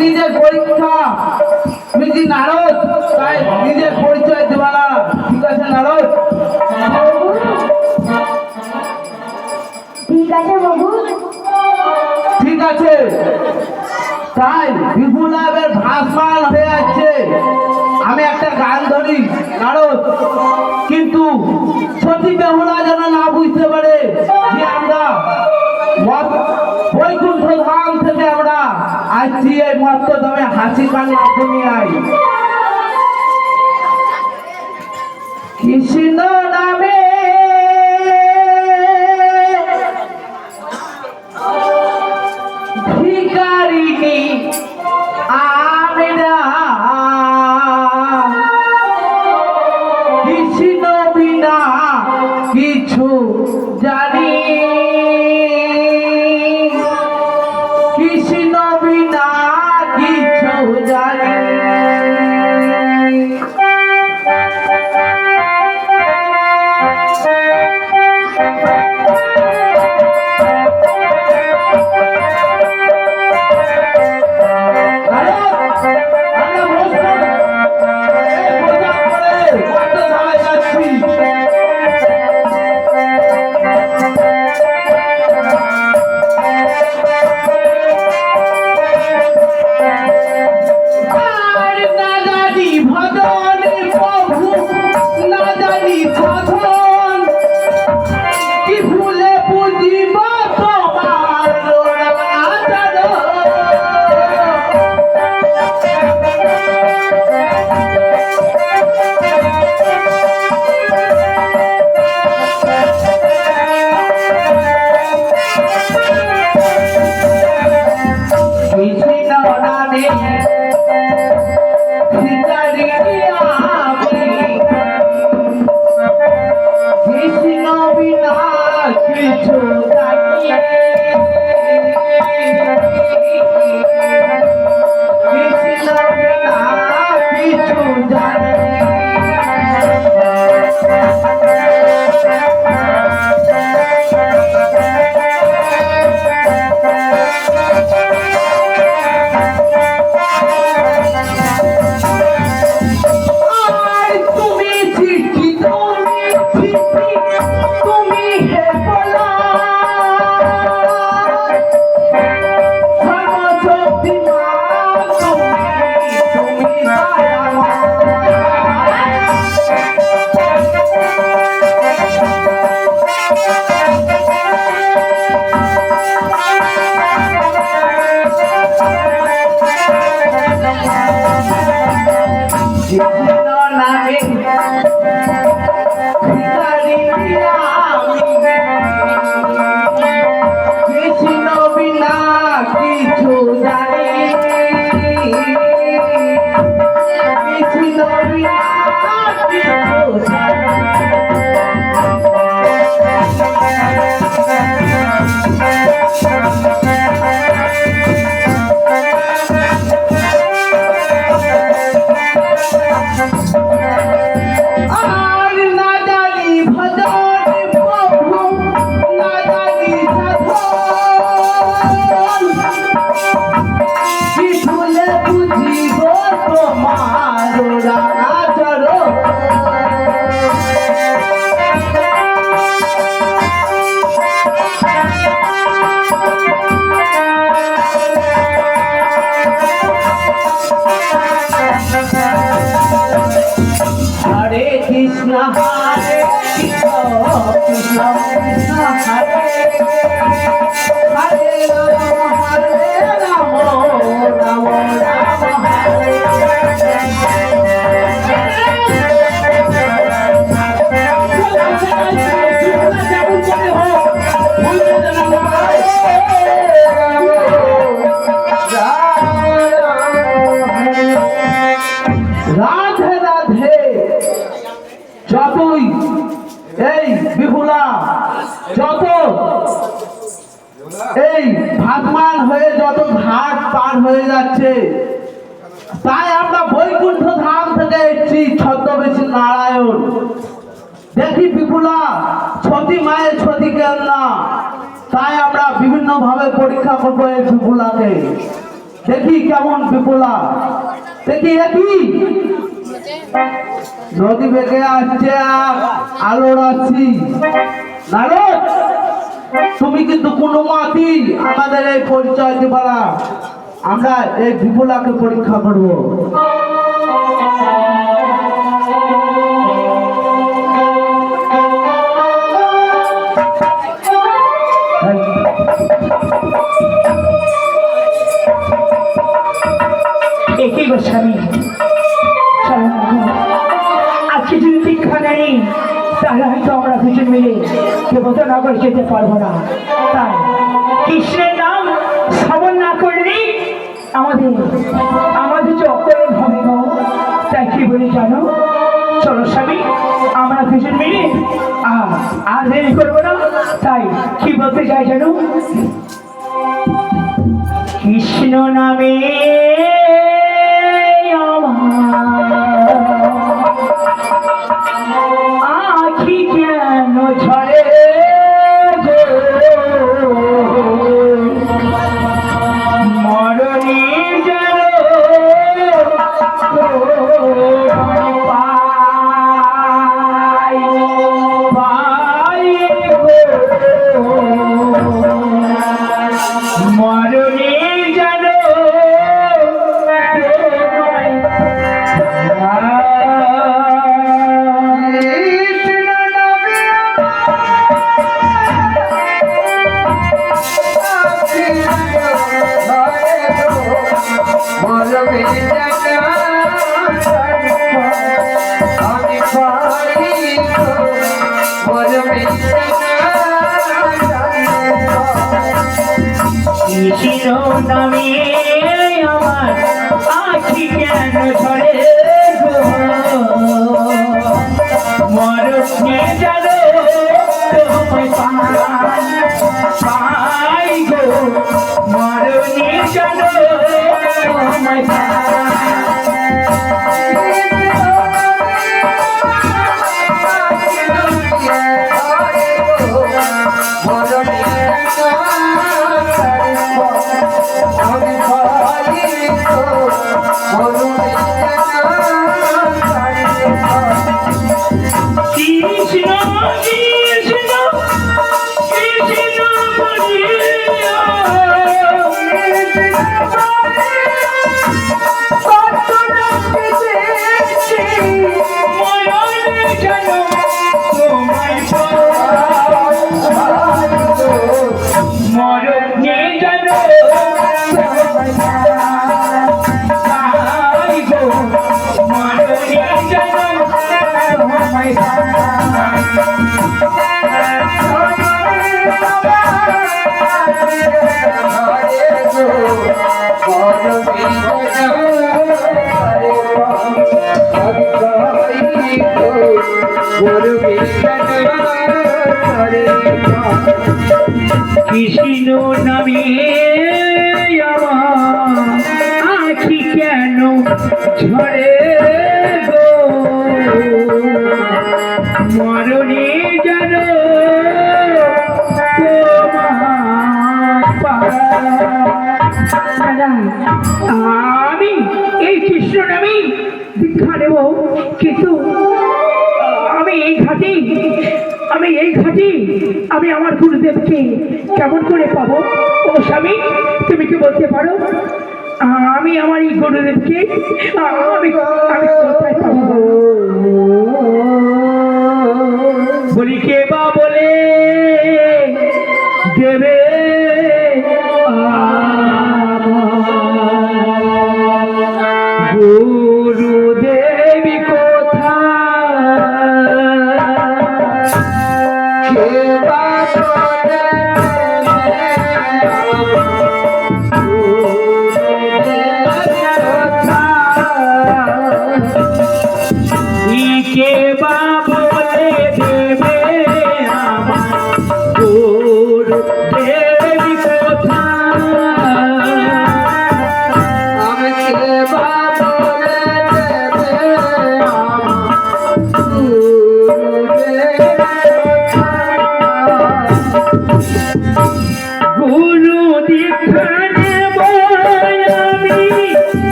নিজের পরীক্ষা। তুমি নারদ? তাই নিজের পরিচয় দেবা না। ঠিক আছে নারদ? ঠিক আছে বাবু। ঠিক আছে। তাই বিপুলাবের ভাসমান হয়ে আছে আমি একটা গান ধরি নারদ। কিন্তু সতী বেহুলা মাত্র তবে হাসি পানি তুমি আই কৃষ্ণ নামে ভিকারিণী Oh! হয়ে যত ঘাট পার হয়ে যাচ্ছে, তাই আমরা বৈকুণ্ঠ ধাম থেকে এসেছি ছদ্মবেশী নারায়ণ। দেখি বিপুলা, ছতি মায়ের ছতি কেন না তাই আমরা বিভিন্ন ভাবে পরীক্ষা করব এই বিপুলাকে। দেখি কেমন বিপুলা। দেখি একই নদী বেগে আসছে আলোর আসছি নারদ! তুমি কিন্তু কোনো মাতি আমাদের এই পরিচয় দিবা আমরা এই বিপুলাকে পরীক্ষা করব। যেতে পারব না। তাই কৃষ্ণের নাম শ্রবণ না করলে আমাদের আমাদের যে অপরাধ হবে গো তাই কি বলি জানো? চলো স্বামী, আমরা দুজন মিলে আর দেরি করব না। তাই কি বলতে চাই জানো? কৃষ্ণ নামে নামে আমার আখি কেন গো? মরণে যেন পাই গো। মরণে যেন তোমায় পাই ঝরে গো। মরণে যেন আমি এই কৃষ্ণ নামে দীক্ষা নেব কিন্তু আমি এই ঘাটে, আমি এই ঘাটে, আমি আমার গুরুদেবকে কেমন করে পাবো? ও স্বামী, তুমি কি বলতে পারো? আমি আমার এই গুরুদেবকে আমি আমি বলি কে বা বলে দেবে আমার?